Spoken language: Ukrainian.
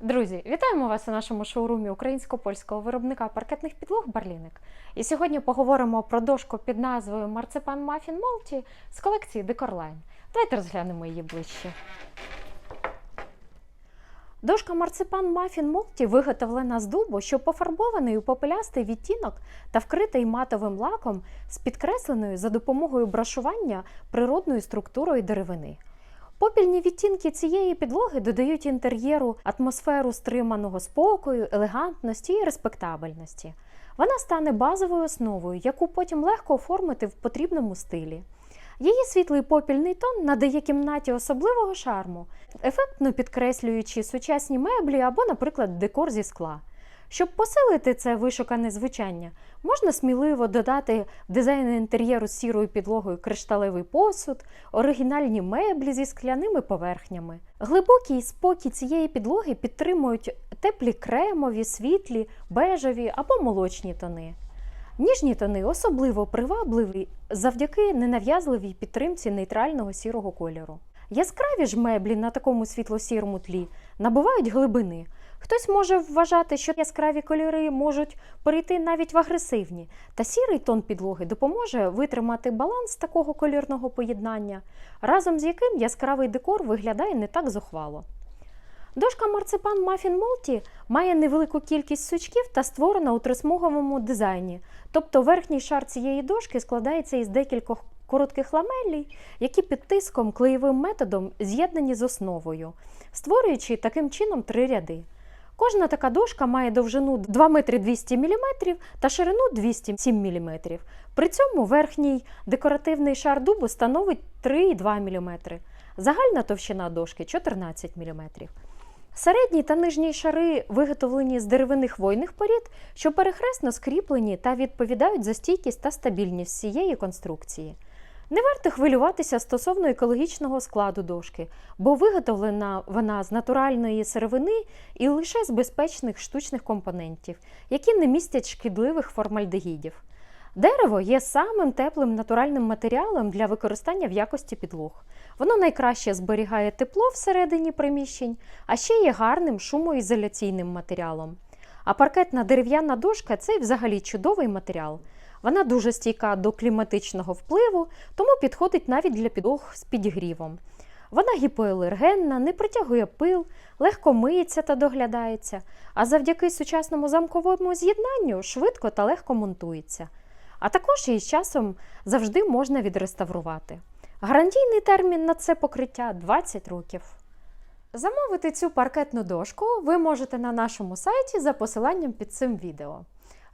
Друзі, вітаємо вас у нашому шоурумі українсько-польського виробника паркетних підлог Барліник. І сьогодні поговоримо про дошку під назвою Марципан Мафін Молті з колекції Decorline. Давайте розглянемо її ближче. Дошка Марципан Мафін Молті виготовлена з дубу, що пофарбований у попелястий відтінок та вкритий матовим лаком з підкресленою за допомогою брашування природною структурою деревини. Попільні відтінки цієї підлоги додають інтер'єру атмосферу стриманого спокою, елегантності і респектабельності. Вона стане базовою основою, яку потім легко оформити в потрібному стилі. Її світлий попільний тон надає кімнаті особливого шарму, ефектно підкреслюючи сучасні меблі або, наприклад, декор зі скла. Щоб посилити це вишукане звучання, можна сміливо додати в дизайн інтер'єру з сірою підлогою кришталевий посуд, оригінальні меблі зі скляними поверхнями. Глибокий спокій цієї підлоги підтримують теплі кремові, світлі, бежеві або молочні тони. Ніжні тони особливо привабливі завдяки ненав'язливій підтримці нейтрального сірого кольору. Яскраві ж меблі на такому світло-сірому тлі набувають глибини. Хтось може вважати, що яскраві кольори можуть перейти навіть в агресивні, та сірий тон підлоги допоможе витримати баланс такого кольорного поєднання, разом з яким яскравий декор виглядає не так зухвало. Дошка марципан Мафін Молті має невелику кількість сучків та створена у трисмуговому дизайні, тобто верхній шар цієї дошки складається із декількох коротких ламелей, які під тиском клеєвим методом з'єднані з основою, створюючи таким чином три ряди. Кожна така дошка має довжину 2 метри 200 мм та ширину 207 мм. При цьому верхній декоративний шар дубу становить 3,2 мм. Загальна товщина дошки 14 мм. Середні та нижні шари виготовлені з деревинних хвойних порід, що перехресно скріплені та відповідають за стійкість та стабільність всієї конструкції. Не варто хвилюватися стосовно екологічного складу дошки, бо виготовлена вона з натуральної сировини і лише з безпечних штучних компонентів, які не містять шкідливих формальдегідів. Дерево є самим теплим натуральним матеріалом для використання в якості підлог. Воно найкраще зберігає тепло всередині приміщень, а ще є гарним шумоізоляційним матеріалом. А паркетна дерев'яна дошка це взагалі чудовий матеріал. Вона дуже стійка до кліматичного впливу, тому підходить навіть для підлог з підігрівом. Вона гіпоалергенна, не притягує пил, легко миється та доглядається, а завдяки сучасному замковому з'єднанню швидко та легко монтується. А також її з часом завжди можна відреставрувати. Гарантійний термін на це покриття 20 років. Замовити цю паркетну дошку ви можете на нашому сайті за посиланням під цим відео.